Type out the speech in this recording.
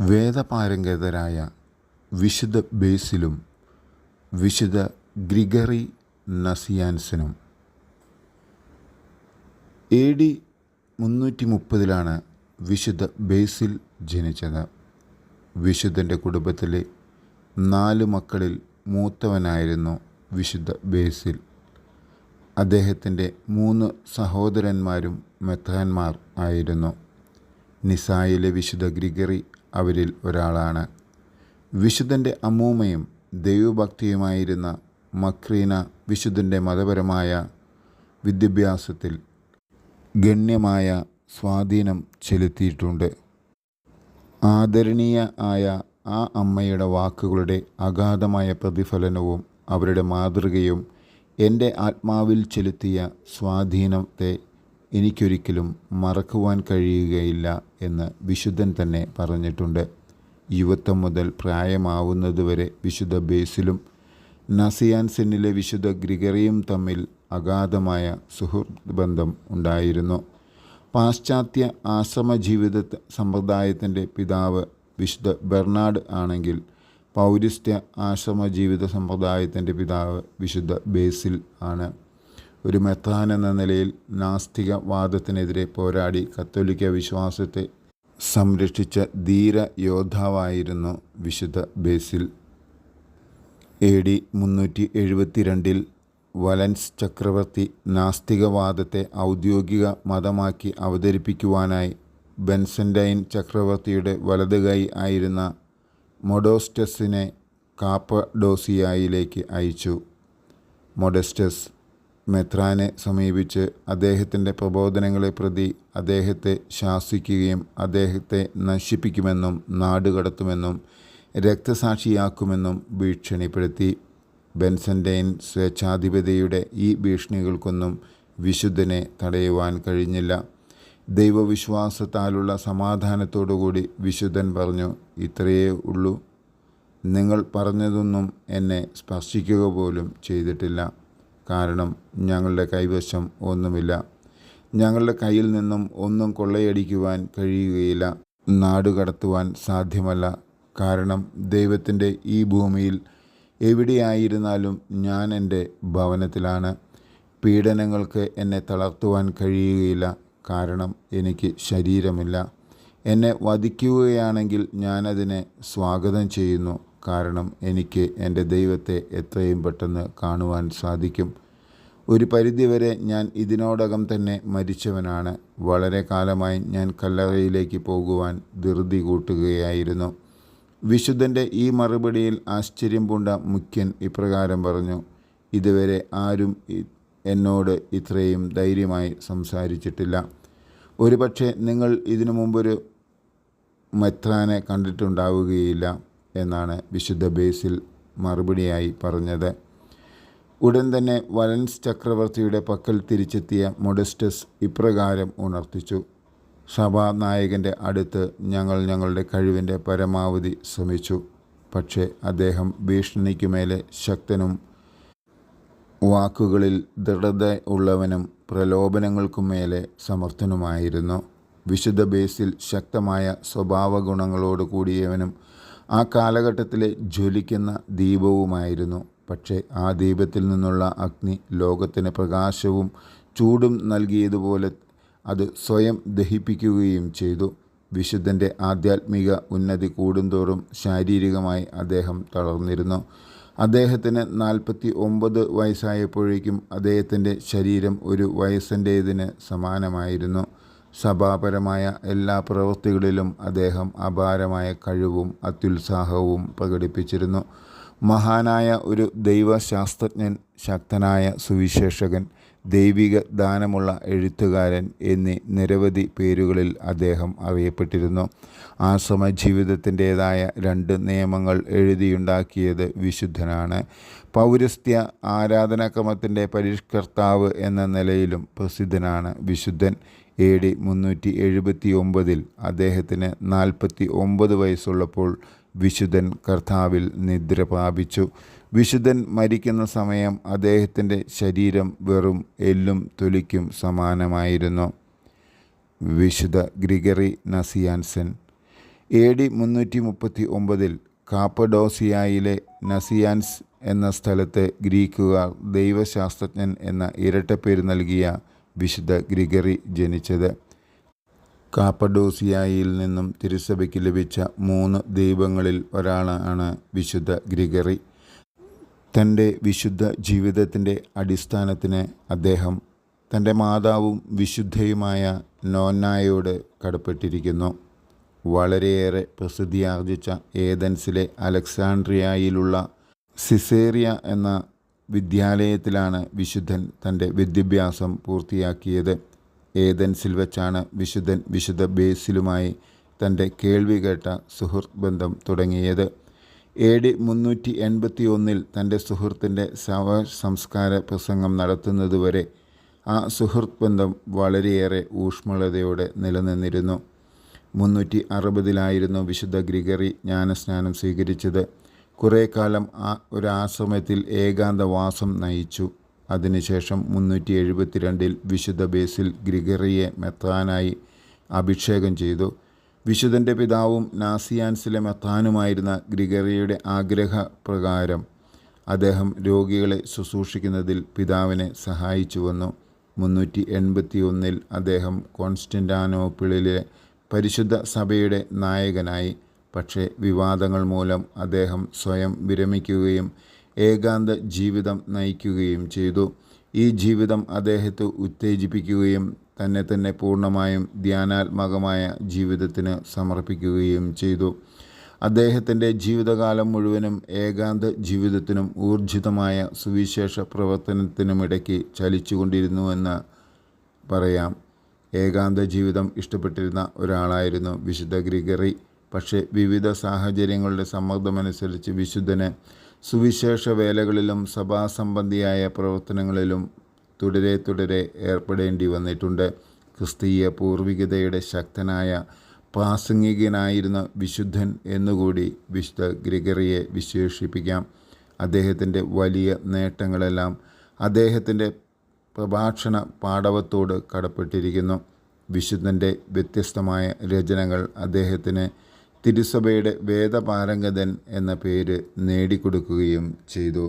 വേദപാരംഗതരായ വിശുദ്ധ ബേസിലും വിശുദ്ധ Gregory നസിയാൻസനും. A D മുന്നൂറ്റി മുപ്പതിലാണ് വിശുദ്ധ ബേസിൽ ജനിച്ചത്. വിശുദ്ധന്റെ കുടുംബത്തിലെ നാല് മക്കളിൽ മൂത്തവനായിരുന്നു വിശുദ്ധ ബേസിൽ. അദ്ദേഹത്തിന്റെ മൂന്ന് സഹോദരന്മാരും മെത്രാന്മാർ ആയിരുന്നു. നിസായിലെ വിശുദ്ധ ഗ്രിഗറി അവരിൽ ഒരാളാണ്. വിശുദ്ധന്റെ അമ്മൂമ്മയും ദൈവഭക്തിയുമായിരുന്ന മക്രീന വിശുദ്ധന്റെ മതപരമായ വിദ്യാഭ്യാസത്തിൽ ഗണ്യമായ സ്വാധീനം ചെലുത്തിയിട്ടുണ്ട്. ആദരണീയ ആയ ആ അമ്മയുടെ വാക്കുകളുടെ അഗാധമായ പ്രതിഫലനവും അവരുടെ മാതൃകയും എന്റെ ആത്മാവിൽ ചെലുത്തിയ സ്വാധീനത്തെ എനിക്കൊരിക്കലും മറക്കുവാൻ കഴിയുകയില്ല എന്ന് വിശുദ്ധൻ തന്നെ പറഞ്ഞിട്ടുണ്ട്. യുവത്വം മുതൽ പ്രായമാവുന്നതുവരെ വിശുദ്ധ ബേസിലും നസിയാൻസെന്നിലെ വിശുദ്ധ ഗ്രിഗറിയും തമ്മിൽ അഗാധമായ സുഹൃത്ത് ബന്ധം ഉണ്ടായിരുന്നു. പാശ്ചാത്യ ആശ്രമ ജീവിത സമ്പ്രദായത്തിന്റെ പിതാവ് വിശുദ്ധ ബെർണാഡ് ആണെങ്കിൽ പൗരസ്ത്യ ആശ്രമ ജീവിത സമ്പ്രദായത്തിന്റെ പിതാവ് വിശുദ്ധ ബേസിൽ ആണ്. ഒരു മെത്താൻ എന്ന നിലയിൽ നാസ്തിക വാദത്തിനെതിരെ പോരാടി കത്തോലിക്ക വിശ്വാസത്തെ സംരക്ഷിച്ച ധീര യോദ്ധാവായിരുന്നു വിശുദ്ധ ബേസിൽ. എ ഡി മുന്നൂറ്റി എഴുപത്തിരണ്ടിൽ വലൻസ് ചക്രവർത്തി നാസ്തികവാദത്തെ ഔദ്യോഗിക മതമാക്കി അവതരിപ്പിക്കുവാനായി ബെൻസൻഡൈൻ ചക്രവർത്തിയുടെ വലത് കൈ ആയിരുന്ന മൊഡോസ്റ്റസിനെ കാപ്പഡോസിയായിലേക്ക് അയച്ചു. മൊഡസ്റ്റസ് മെത്രാനെ സമീപിച്ച് അദ്ദേഹത്തിന്റെ പ്രബോധനങ്ങളെ പ്രതി അദ്ദേഹത്തെ ശാസിക്കുകയും അദ്ദേഹത്തെ നശിപ്പിക്കുമെന്നും നാടുകടത്തുമെന്നും രക്തസാക്ഷിയാക്കുമെന്നും ഭീഷണിപ്പെടുത്തി. ബെൻസൻഡൈൻ സ്വേച്ഛാധിപതിയുടെ ഈ ഭീഷണികൾക്കൊന്നും വിശുദ്ധനെ തടയുവാൻ കഴിഞ്ഞില്ല. ദൈവവിശ്വാസത്താലുള്ള സമാധാനത്തോടുകൂടി വിശുദ്ധൻ പറഞ്ഞു ഇത്രയേ ഉള്ളൂ. നിങ്ങൾ പറഞ്ഞതൊന്നും എന്നെ സ്പർശിക്കുക പോലും ചെയ്തിട്ടില്ല. കാരണം ഞങ്ങളുടെ കൈവശം ഒന്നുമില്ല. ഞങ്ങളുടെ കയ്യിൽ നിന്നും ഒന്നും കൊള്ളയടിക്കുവാൻ കഴിയുകയില്ല. നാടുകടത്തുവാൻ സാധ്യമല്ല. കാരണം ദൈവത്തിന്റെ ഈ ഭൂമിയിൽ എവിടെയായിരുന്നാലും ഞാൻ എന്റെ ഭവനത്തിലാണ്. പീഡനങ്ങൾക്ക് എന്നെ തളർത്തുവാൻ കഴിയുകയില്ല. കാരണം എനിക്ക് ശരീരമില്ല. എന്നെ വധിക്കുകയാണെങ്കിൽ ഞാനതിനെ സ്വാഗതം ചെയ്യുന്നു. കാരണം എനിക്ക് എന്റെ ദൈവത്തെ എത്രയും പെട്ടെന്ന് കാണുവാൻ സാധിക്കും. ഒരു പരിധിവരെ ഞാൻ ഇതിനോടകം തന്നെ മരിച്ചവനാണ്. വളരെ കാലമായി ഞാൻ കല്ലറയിലേക്ക് പോകുവാൻ ധൃതി കൂട്ടുകയായിരുന്നു. വിശുദ്ധന്റെ ഈ മറുപടിയിൽ ആശ്ചര്യം പൂണ്ട മുഖ്യൻ ഇപ്രകാരം പറഞ്ഞു ഇതുവരെ ആരും എന്നോട് ഇത്രയും ധൈര്യമായി സംസാരിച്ചിട്ടില്ല. ഒരുപക്ഷെ നിങ്ങൾ ഇതിനു മുമ്പൊരു മെത്രാനെ കണ്ടിട്ടുണ്ടാവുകയില്ല. എന്നാണ് വിശുദ്ധ ബേസിൽ മറുപടിയായി പറഞ്ഞത്. ഉടൻ തന്നെ വലൻസ് ചക്രവർത്തിയുടെ പക്കൽ തിരിച്ചെത്തിയ മൊഡസ്റ്റസ് ഇപ്രകാരം ഉണർത്തിച്ചു. സഭാനായകന്റെ അടുത്ത് ഞങ്ങൾ ഞങ്ങളുടെ കഴിവിന്റെ പരമാവധി ശ്രമിച്ചു. പക്ഷേ അദ്ദേഹം ഭീഷണിക്കുമേലെ ശക്തനും വാക്കുകളിൽ ദൃഢത ഉള്ളവനും പ്രലോഭനങ്ങൾക്കുമേലെ സമർത്ഥനുമായിരുന്നു. വിശുദ്ധ ബേസിൽ ശക്തമായ സ്വഭാവ ഗുണങ്ങളോട് കൂടിയവനും ആ കാലഘട്ടത്തിലെ ജ്വലിക്കുന്ന ദീപവുമായിരുന്നു. പക്ഷേ ആ ദീപത്തിൽ നിന്നുള്ള അഗ്നി ലോകത്തിന് പ്രകാശവും ചൂടും നൽകിയതുപോലെ അത് സ്വയം ദഹിപ്പിക്കുകയും ചെയ്തു. വിശുദ്ധന്റെ ആധ്യാത്മിക ഉന്നതി കൂടുന്തോറും ശാരീരികമായി അദ്ദേഹം തളർന്നിരുന്നു. അദ്ദേഹത്തിന് നാൽപ്പത്തി ഒമ്പത് വയസ്സായപ്പോഴേക്കും അദ്ദേഹത്തിന്റെ ശരീരം ഒരു വയസ്സിന്റേതിന് സമാനമായിരുന്നു. സഭാപരമായ എല്ലാ പ്രവൃത്തികളിലും അദ്ദേഹം അപാരമായ കഴിവും അത്യുത്സാഹവും പ്രകടിപ്പിച്ചിരുന്നു. മഹാനായ ഒരു ദൈവശാസ്ത്രജ്ഞൻ ശക്തനായ സുവിശേഷകൻ ദൈവിക ദാനമുള്ള എഴുത്തുകാരൻ എന്നീ നിരവധി പേരുകളിൽ അദ്ദേഹം അറിയപ്പെട്ടിരുന്നു. ആശ്രമ ജീവിതത്തിന്റേതായ രണ്ട് നിയമങ്ങൾ എഴുതിയുണ്ടാക്കിയത് വിശുദ്ധനാണ്. പൗരസ്ത്യ ആരാധനാക്രമത്തിന്റെ പരിഷ്കർത്താവ് എന്ന നിലയിലും പ്രസിദ്ധനാണ് വിശുദ്ധൻ. എ ഡി മുന്നൂറ്റി എഴുപത്തി ഒമ്പതിൽ അദ്ദേഹത്തിന് നാൽപ്പത്തി ഒമ്പത് വയസ്സുള്ളപ്പോൾ വിശുദ്ധൻ കർത്താവിൽ നിദ്ര പ്രാപിച്ചു. വിശുദ്ധൻ മരിക്കുന്ന സമയം അദ്ദേഹത്തിന്റെ ശരീരം വെറും എല്ലും തൊലിക്കും സമാനമായിരുന്നു. വിശുദ്ധ ഗ്രിഗറി നസിയാൻസൻ എ ഡി മുന്നൂറ്റി മുപ്പത്തി ഒമ്പതിൽ കാപ്പഡോസിയായിലെ നസിയാൻസ് എന്ന സ്ഥലത്ത് ഗ്രീക്കുകാർ ദൈവശാസ്ത്രജ്ഞൻ എന്ന ഇരട്ടപ്പേര് നൽകിയ വിശുദ്ധ ഗ്രിഗറി ജനിച്ചത്. കാപ്പഡോസിയായിൽ നിന്നും തിരുസഭയ്ക്ക് ലഭിച്ച മൂന്ന് ദൈവങ്ങളിൽ ഒരാളാണ് വിശുദ്ധ ഗ്രിഗറി. തന്റെ വിശുദ്ധ ജീവിതത്തിന്റെ അടിസ്ഥാനത്തിന് അദ്ദേഹം തന്റെ മാതാവും വിശുദ്ധയുമായ നോന്നായോട് കടപ്പെട്ടിരിക്കുന്നു. വളരെയേറെ പ്രസിദ്ധിയാർജിച്ച ഏതൻസിലെ അലക്സാണ്ട്രിയയിലുള്ള സിസേറിയ എന്ന വിദ്യാലയത്തിലാണ് വിശുദ്ധൻ തന്റെ വിദ്യാഭ്യാസം പൂർത്തിയാക്കിയത്. ഏതൻസിൽ വെച്ചാണ് വിശുദ്ധൻ വിശുദ്ധ ബേസിലുമായി തന്റെ കേൾവി കേട്ട സുഹൃത്ത് ബന്ധം തുടങ്ങിയത്. എ ഡി മുന്നൂറ്റി എൺപത്തി ഒന്നിൽ തന്റെ സുഹൃത്തിന്റെ ശവ സംസ്കാര പ്രസംഗം നടത്തുന്നതുവരെ ആ സുഹൃത്ത് ബന്ധം വളരെയേറെ ഊഷ്മളതയോടെ നിലനിന്നിരുന്നു. മുന്നൂറ്റി അറുപതിലായിരുന്നു വിശുദ്ധ ഗ്രിഗറി ജ്ഞാനസ്നാനം സ്വീകരിച്ചത്. കുറേ കാലം ആ ഒരു ആശ്രമത്തിൽ ഏകാന്തവാസം നയിച്ചു. അതിനുശേഷം മുന്നൂറ്റി എഴുപത്തിരണ്ടിൽ വിശുദ്ധ ബേസിൽ ഗ്രിഗറിയെ മെത്താനായി അഭിഷേകം ചെയ്തു. വിശുദ്ധന്റെ പിതാവും നാസിയാൻസിലെ മെത്താനുമായിരുന്ന ഗ്രിഗറിയുടെ ആഗ്രഹപ്രകാരം അദ്ദേഹം രോഗികളെ ശുശ്രൂഷിക്കുന്നതിൽ പിതാവിനെ സഹായിച്ചു വന്നു. മുന്നൂറ്റി എൺപത്തി ഒന്നിൽ അദ്ദേഹം കോൺസ്റ്റന്റാനോപ്പിളിലെ പരിശുദ്ധ സഭയുടെ നായകനായി. പക്ഷേ വിവാദങ്ങൾ മൂലം അദ്ദേഹം സ്വയം വിരമിക്കുകയും ഏകാന്ത ജീവിതം നയിക്കുകയും ചെയ്തു. ഈ ജീവിതം അദ്ദേഹത്തെ ഉത്തേജിപ്പിക്കുകയും തന്നെ തന്നെ പൂർണമായും ധ്യാനാത്മകമായ ജീവിതത്തിന് സമർപ്പിക്കുകയും ചെയ്തു. അദ്ദേഹത്തിന്റെ ജീവിതകാലം മുഴുവനും ഏകാന്ത ജീവിതത്തിനും ഊർജിതമായ സുവിശേഷ പ്രവർത്തനത്തിനുമിടയ്ക്ക് ചലിച്ചുകൊണ്ടിരുന്നുവെന്ന് പറയാം. ഏകാന്ത ജീവിതം ഇഷ്ടപ്പെട്ടിരുന്ന ഒരാളായിരുന്നു വിശുദ്ധ ഗ്രിഗറി. പക്ഷേ വിവിധ സാഹചര്യങ്ങളുടെ സമ്മർദ്ദമനുസരിച്ച് വിശുദ്ധന് സുവിശേഷ വേലകളിലും സഭാസംബന്ധിയായ പ്രവർത്തനങ്ങളിലും തുടരെ തുടരെ ഏർപ്പെടേണ്ടി വന്നിട്ടുണ്ട്. ക്രിസ്തീയ പൂർവികതയുടെ ശക്തനായ പ്രാസംഗികനായിരുന്ന വിശുദ്ധൻ എന്നുകൂടി വിശുദ്ധ ഗ്രിഗറിയെ വിശേഷിപ്പിക്കാം. അദ്ദേഹത്തിന്റെ വലിയ നേട്ടങ്ങളെല്ലാം അദ്ദേഹത്തിന്റെ പ്രഭാഷണ പാടവത്തോട് കടപ്പെട്ടിരിക്കുന്നു. വിശുദ്ധന്റെ വ്യത്യസ്തമായ രചനകൾ അദ്ദേഹത്തിന് തിരുസഭയുടെ വേദപാരംഗതൻ എന്ന പേര് നേടിക്കൊടുക്കുകയും ചെയ്തു.